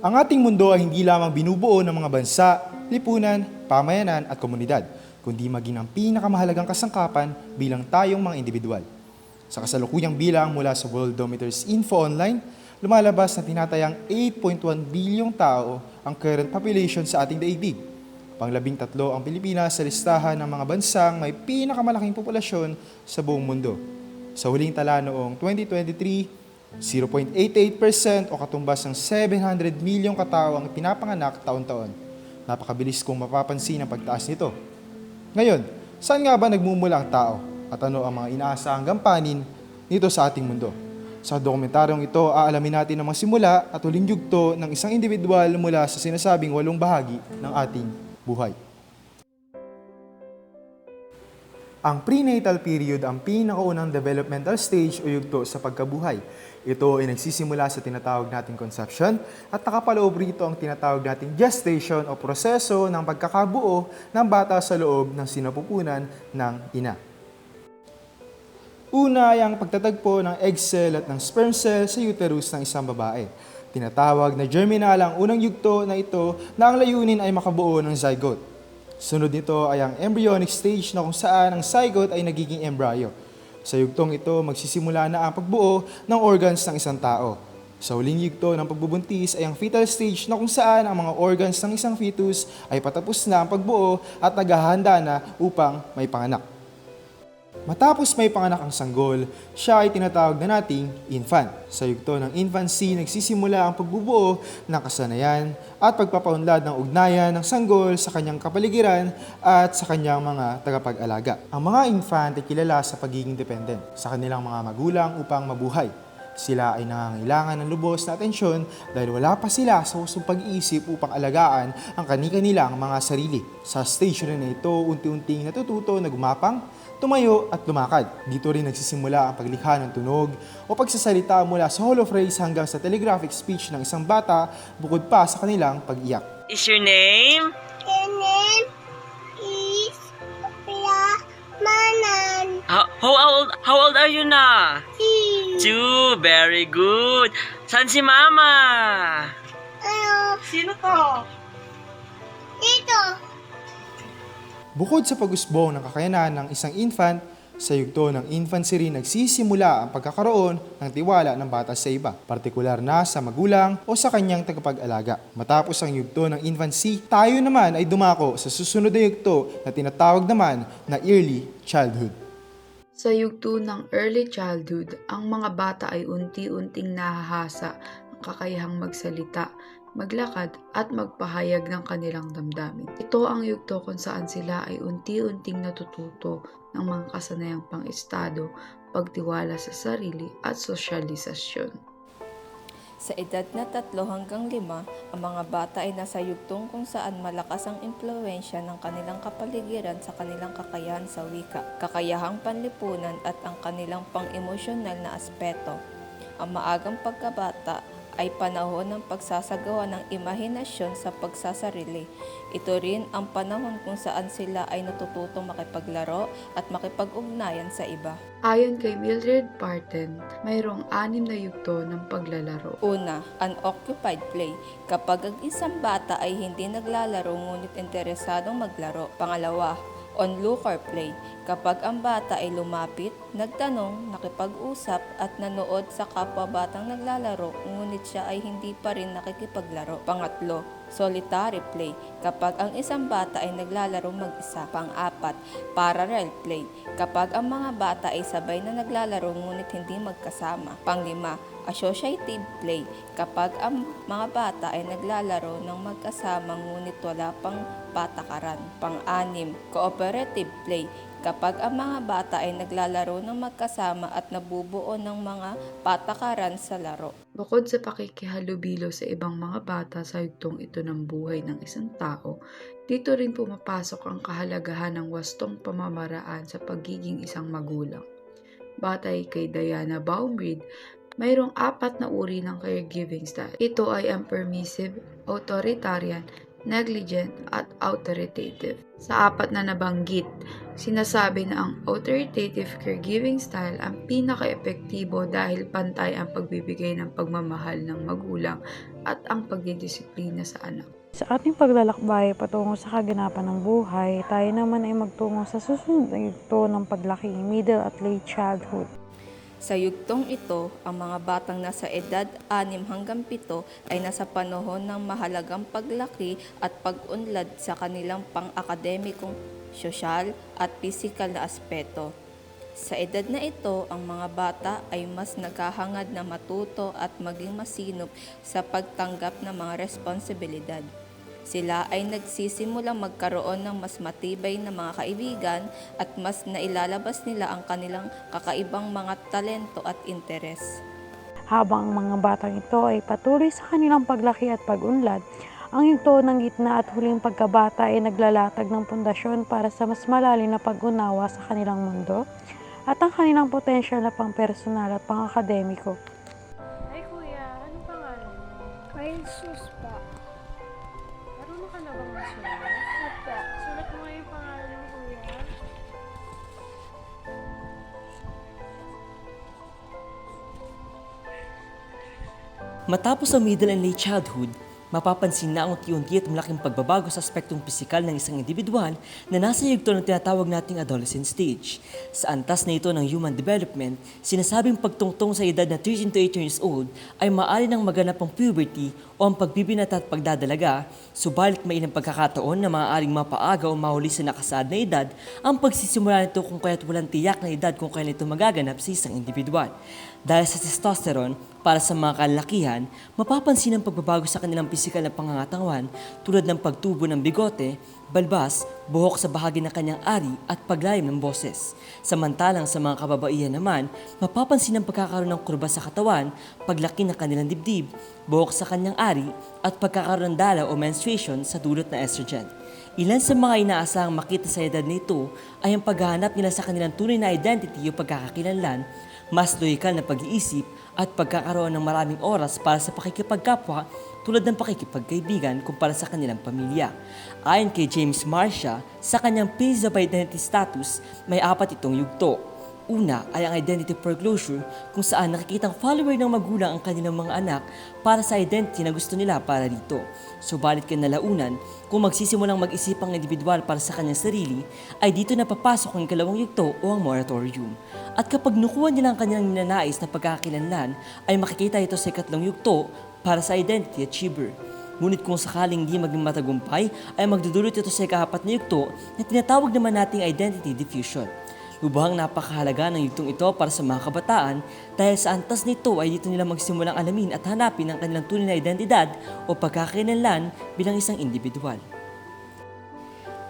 Ang ating mundo ay hindi lamang binubuo ng mga bansa, lipunan, pamayanan at komunidad, kundi maging ang pinakamahalagang kasangkapan bilang tayong mga individual. Sa kasalukuyang bilang mula sa Worldometers Info Online, lumalabas na tinatayang 8.1 bilyong tao ang current population sa ating daigdig. Panglabing tatlo ang Pilipinas sa listahan ng mga bansang may pinakamalaking populasyon sa buong mundo. Sa huling tala noong 2023, 0.88% o katumbas ng 700 milyong katao ang pinapanganak taon-taon. Napakabilis kong mapapansin ang pagtaas nito. Ngayon, saan nga ba nagmumula ang tao at ano ang mga inaasahang gampanin nito sa ating mundo? Sa dokumentaryong ito, aalamin natin ang mga simula at huling yugto ng isang individual mula sa sinasabing walong bahagi ng ating buhay. Ang prenatal period ang pinakaunang developmental stage o yugto sa pagkabuhay. Ito ay nagsisimula sa tinatawag nating conception at nakapaloob rito ang tinatawag nating gestation o proseso ng pagkakabuo ng bata sa loob ng sinapupunan ng ina. Una ay ang pagtatagpo ng egg cell at ng sperm cell sa uterus ng isang babae. Tinatawag na germinal ang unang yugto na ito na ang layunin ay makabuo ng zygote. Sunod nito ay ang embryonic stage na kung saan ang zygote ay nagiging embryo. Sa yugtong ito, magsisimula na ang pagbuo ng organs ng isang tao. Sa huling yugto ng pagbubuntis ay ang fetal stage na kung saan ang mga organs ng isang fetus ay patapos na ang pagbuo at naghahanda na upang may panganak. Matapos may panganak ang sanggol, siya ay tinatawag na nating infant. Sa yugto ng infancy, nagsisimula ang pagbubuo ng kasanayan at pagpapaunlad ng ugnayan ng sanggol sa kanyang kapaligiran at sa kanyang mga tagapag-alaga. Ang mga infant ay kilala sa pagiging dependent sa kanilang mga magulang upang mabuhay. Sila ay nangangailangan ng lubos na atensyon dahil wala pa sila sa husong pag-iisip upang alagaan ang kani-kanilang mga sarili. Sa station na ito, unti-unting natututo na gumapang, tumayo at lumakad. Dito rin nagsisimula ang paglikha ng tunog o pagsasalita mula sa hollow phrase hanggang sa telegraphic speech ng isang bata bukod pa sa kanilang pag-iyak. Is your name? The name is Manan. How, how old how old are you na? Si. Two. Very good. San si Mama? Ano? Sino to? Dito. Bukod sa pag-usbong ng kakayanan ng isang infant, sa yugto ng infancy rin nagsisimula ang pagkakaroon ng tiwala ng bata sa iba, partikular na sa magulang o sa kanyang tagapag-alaga. Matapos ang yugto ng infancy, tayo naman ay dumako sa susunod na yugto na tinatawag naman na early childhood. Sa yugto ng early childhood, ang mga bata ay unti-unting nahahasa ang kakayahang magsalita, maglakad at magpahayag ng kanilang damdamin. Ito ang yugto kung saan sila ay unti-unting natututo ng mga kasanayang pang-estado, pagtiwala sa sarili at sosyalisasyon. Sa edad na tatlo hanggang lima, ang mga bata ay nasa yugtong kung saan malakas ang impluensya ng kanilang kapaligiran sa kanilang kakayahan sa wika, kakayahang panlipunan at ang kanilang pang-emosyonal na aspeto. Ang maagang pagkabata ay panahon ng pagsasagawa ng imahinasyon sa pagsasarili. Ito rin ang panahon kung saan sila ay natututong makipaglaro at makipag-ugnayan sa iba. Ayon kay Mildred Parton, mayroong anim na yugto ng paglalaro. Una, unoccupied play. Kapag ang isang bata ay hindi naglalaro ngunit interesadong maglaro. Pangalawa, onlooker play. Kapag ang bata ay lumapit, nagtanong, nakipag-usap at nanood sa kapwa batang naglalaro ngunit siya ay hindi pa rin nakikipaglaro. Pangatlo, solitary play. Kapag ang isang bata ay naglalaro mag-isa. Pang-apat, parallel play. Kapag ang mga bata ay sabay na naglalaro ngunit hindi magkasama. Panglima, associative play. Kapag ang mga bata ay naglalaro ng magkasama ngunit wala pang patakaran. Pang-anim, cooperative play. Kapag ang mga bata ay naglalaro ng magkasama at nabubuo ng mga patakaran sa laro. Bukod sa pakikihalubilo sa ibang mga bata sa yugtong ito ng buhay ng isang tao, dito rin pumapasok ang kahalagahan ng wastong pamamaraan sa pagiging isang magulang. Batay kay Diana Baumried, mayroong apat na uri ng caregiving style. Ito ay ang permissive, authoritarian, negligent, at authoritative. Sa apat na nabanggit, sinasabi na ang authoritative caregiving style ang pinaka-epektibo dahil pantay ang pagbibigay ng pagmamahal ng magulang at ang pagdidisiplina sa anak. Sa ating paglalakbay patungo sa kaganapan ng buhay, tayo naman ay magtungo sa susunod na yugto ng paglaki, middle at late childhood. Sa yugtong ito, ang mga batang nasa edad 6 hanggang 7 ay nasa panahon ng mahalagang paglaki at pag-unlad sa kanilang pang-akademikong, sosyal at pisikal na aspeto. Sa edad na ito, ang mga bata ay mas naghahangad na matuto at maging masinop sa pagtanggap ng mga responsibilidad. Sila ay nagsisimulang magkaroon ng mas matibay na mga kaibigan at mas nailalabas nila ang kanilang kakaibang mga talento at interes. Habang ang mga batang ito ay patuloy sa kanilang paglaki at pag-unlad, ang yugto ng gitna at huling pagkabata ay naglalatag ng pundasyon para sa mas malalim na pag-unawa sa kanilang mundo at ang kanilang potensyal na pang-personal at pang-akademiko. Ay kuya, anong pangalan mo? Jesus pa. Matapos ang middle and late childhood, mapapansin na ang unti-unti at malaking pagbabago sa aspektong pisikal ng isang individual na nasa yugto ng tinatawag nating adolescent stage. Sa antas na ito ng human development, sinasabing pagtungtong sa edad na 13 to 18 years old ay maaari nang maganap ang puberty o ang pagbibinata at pagdadalaga, subalit may ilang pagkakataon na maaaring mapaaga o mahuli sa nakasaad na edad ang pagsisimula nito kung kaya't walang tiyak na edad kung kailan ito magaganap sa isang individual. Dahil sa testosterone, para sa mga kalalakihan, mapapansin ang pagbabago sa kanilang pisikal na pangangatawan tulad ng pagtubo ng bigote, balbas, buhok sa bahagi ng kanyang ari at paglayam ng boses. Samantalang sa mga kababaihan naman, mapapansin ang pagkakaroon ng kurba sa katawan, paglaki ng kanilang dibdib, buhok sa kanyang ari at pagkakaroon ng dalaw o menstruation sa dulot ng estrogen. Ilan sa mga inaasahang makita sa edad na ito ay ang paghahanap nila sa kanilang tunay na identity o pagkakakilanlan, mas loyal na pag-iisip at pagkakaroon ng maraming oras para sa pakikipagkapwa tulad ng pakikipagkaibigan kumpara sa kanilang pamilya. Ayon kay James Marcia, sa kanyang Pillars of Identity status, may apat itong yugto. Una ay ang identity foreclosure kung saan nakikitang follower ng magulang ang kanilang mga anak para sa identity na gusto nila para dito. Subalit kinalaunan, kung magsisimulang mag-isip ang individual para sa kanyang sarili, ay dito na papasok ang kalawang yugto o ang moratorium. At kapag nukuha nila ang kanilang ninanais na pagkakakilanlan, ay makikita ito sa ikatlong yugto para sa identity achiever. Ngunit kung sakaling di maging matagumpay, ay magdudulot ito sa ikahapat na yugto na tinatawag naman nating identity diffusion. Lubhang napakahalaga ng yugtong ito para sa mga kabataan dahil sa antas nito ay dito nila magsimulang alamin at hanapin ang kanilang tunay na identidad o pagkakakilanlan bilang isang individual.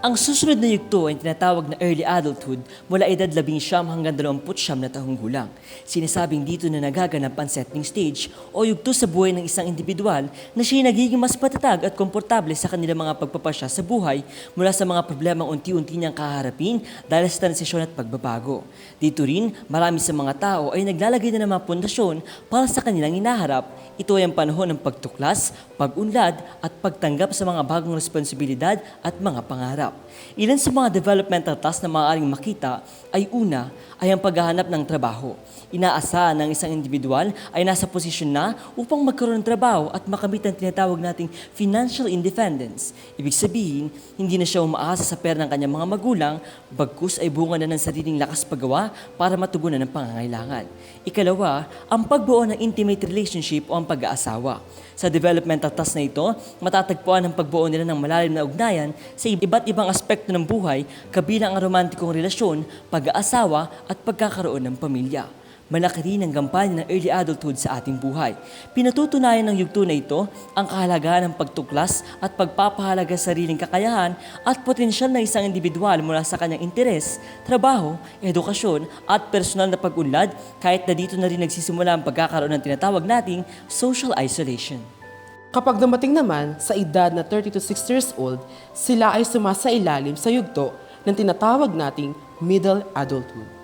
Ang susunod na yugto ay tinatawag na early adulthood mula edad 19 hanggang 29 na taong gulang. Sinasabing dito na nagaganap ang settling stage o yugto sa buhay ng isang individual na siya'y nagiging mas patatag at komportable sa kanilang mga pagpapasya sa buhay mula sa mga problemang unti-unti niyang kaharapin dahil sa transisyon at pagbabago. Dito rin, marami sa mga tao ay naglalagay na ng mga pundasyon para sa kanilang inaharap. Ito ay ang panahon ng pagtuklas, pag-unlad at pagtanggap sa mga bagong responsibilidad at mga pangarap. Ilan sa mga developmental tasks na maaaring makita ay una ay ang paghahanap ng trabaho. Inaasahan ng isang individual ay nasa posisyon na upang magkaroon ng trabaho at makamit ang tinatawag nating financial independence. Ibig sabihin, hindi na siya umaasa sa pera ng kanyang mga magulang, bagkus ay bunga na ng sariling lakas paggawa para matugunan ang pangangailangan. Ikalawa, ang pagbuo ng intimate relationship o ang pag-aasawa. Sa developmental task na ito, matatagpuan ang pagbuo nila ng malalim na ugnayan sa iba't ibang aspekto ng buhay, kabilang ang romantikong relasyon, pag-aasawa at pagkakaroon ng pamilya. Malaki rin ang gampanin ng early adulthood sa ating buhay. Pinatutunayan ng yugto na ito ang kahalagahan ng pagtuklas at pagpapahalaga sa sariling kakayahan at potensyal na isang individual mula sa kanyang interes, trabaho, edukasyon at personal na pag-unlad kahit na dito na rin nagsisimula ang pagkakaroon ng tinatawag nating social isolation. Kapag dumating naman sa edad na 30 to 60 years old, sila ay sumasailalim sa yugto ng tinatawag nating middle adulthood.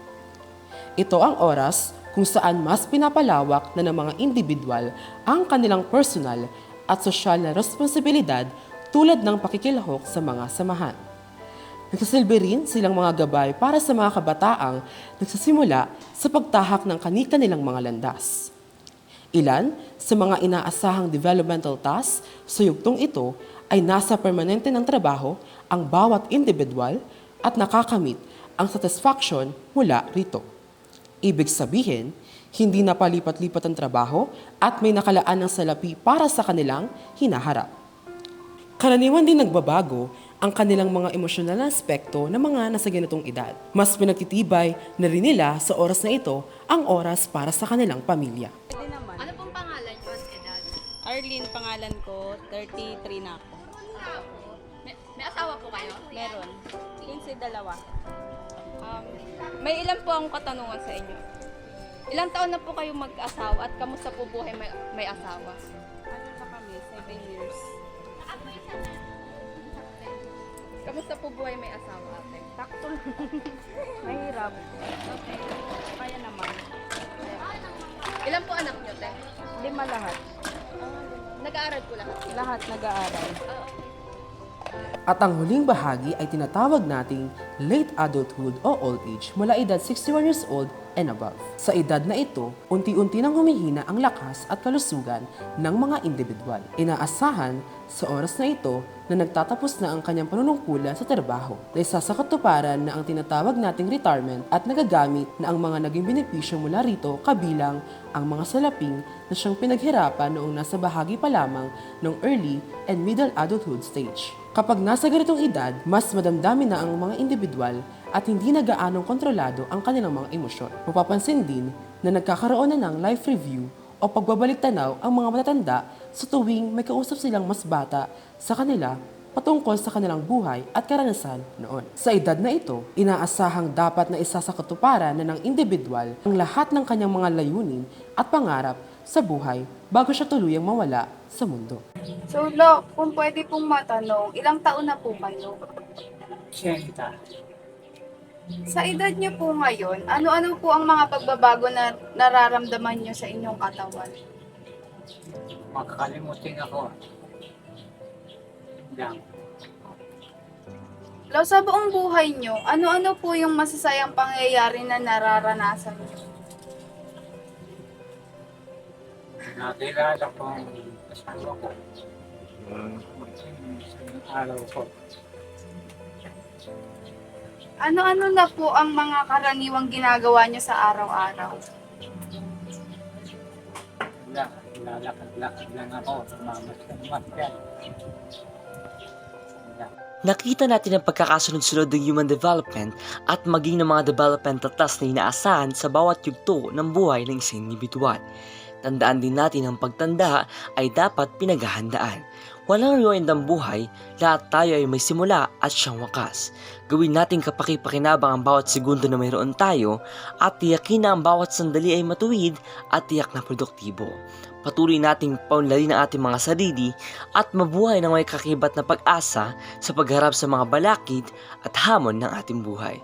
Ito ang oras kung saan mas pinapalawak na ng mga individual ang kanilang personal at sosyal na responsibilidad tulad ng pakikilahok sa mga samahan. Nagsasilbi rin silang mga gabay para sa mga kabataang nagsasimula sa pagtahak ng kanika nilang mga landas. Ilan sa mga inaasahang developmental tasks sa yugtong ito ay nasa permanente ng trabaho ang bawat individual at nakakamit ang satisfaction mula rito. Ibig sabihin, hindi na palipat-lipat ang trabaho at may nakalaan ng salapi para sa kanilang hinaharap. Karaniwan din nagbabago ang kanilang mga emosyonal na aspekto ng mga nasa ganitong edad. Mas pinagtitibay na rin nila sa oras na ito ang oras para sa kanilang pamilya. Ano pong pangalan niyo at edad? Arlene, pangalan ko, 33 na ako. May, may asawa po kayo? Meron. 15 dalawa. Um, may ilan po akong katanungan sa inyo. Ilang taon na po kayo mag-asawa at kamusta po buhay may, may asawa? Ano na kami? 7 years. Kamusta po buhay may asawa ate? Takto lang. Mahirap. Okay. Kaya naman. Ilan po anak niyo, te? Lima lahat. Nag-aaral po lahat. Lahat nag-aaral. At ang huling bahagi ay tinatawag nating late adulthood o old age mula edad 61 years old and above. Sa edad na ito, unti-unti nang humihina ang lakas at kalusugan ng mga individual. Inaasahan sa oras na ito na nagtatapos na ang kanyang panunungkulan sa trabaho na isa sa katuparan na ang tinatawag nating retirement at nagagamit na ang mga naging benepisyo mula rito kabilang ang mga salaping na siyang pinaghirapan noong nasa bahagi pa lamang ng early and middle adulthood stage. Kapag nasa ganitong edad, mas madamdami na ang mga individual at hindi na gaanong kontrolado ang kanilang mga emosyon. Mapapansin din na nagkakaroon na ng life review o pagbabalik tanaw ang mga matatanda sa tuwing may kausap silang mas bata sa kanila patungkol sa kanilang buhay at karanasan noon. Sa edad na ito, inaasahang dapat na isa sa katuparan na ng individual ang lahat ng kanyang mga layunin at pangarap sa buhay bago siya tuluyang mawala sa mundo. So, Lo, kung pwede pong matanong, ilang taon na po kayo? Sa edad niyo po ngayon, ano-ano po ang mga pagbabago na nararamdaman niyo sa inyong katawan? makakalimutin ako. Lang. Lo, sa buong buhay niyo, ano-ano po yung masasayang pangyayari na nararanasan niyo? Nakilala ko ang asawa ko. Sa araw ko. Ano-ano na po ang mga karaniwang ginagawa niyo sa araw-araw? Wala. Lalakad-lakad lang ako. Sumamas ng masyan. Nakita natin ang pagkakasunod-sunod ng human development at maging ng mga developmental tasks na inaasahan sa bawat yugto ng buhay ng isang individual. Tandaan din natin ang pagtanda ay dapat pinaghahandaan. Walang rewind ang buhay, lahat tayo ay may simula at siyang wakas. Gawin natin kapaki-pakinabang ang bawat segundo na mayroon tayo at tiyakin na ang bawat sandali ay matuwid at tiyak na produktibo. Patuloy nating paunlarin ang ating mga sarili at mabuhay ng may kakibat na pag-asa sa pagharap sa mga balakid at hamon ng ating buhay.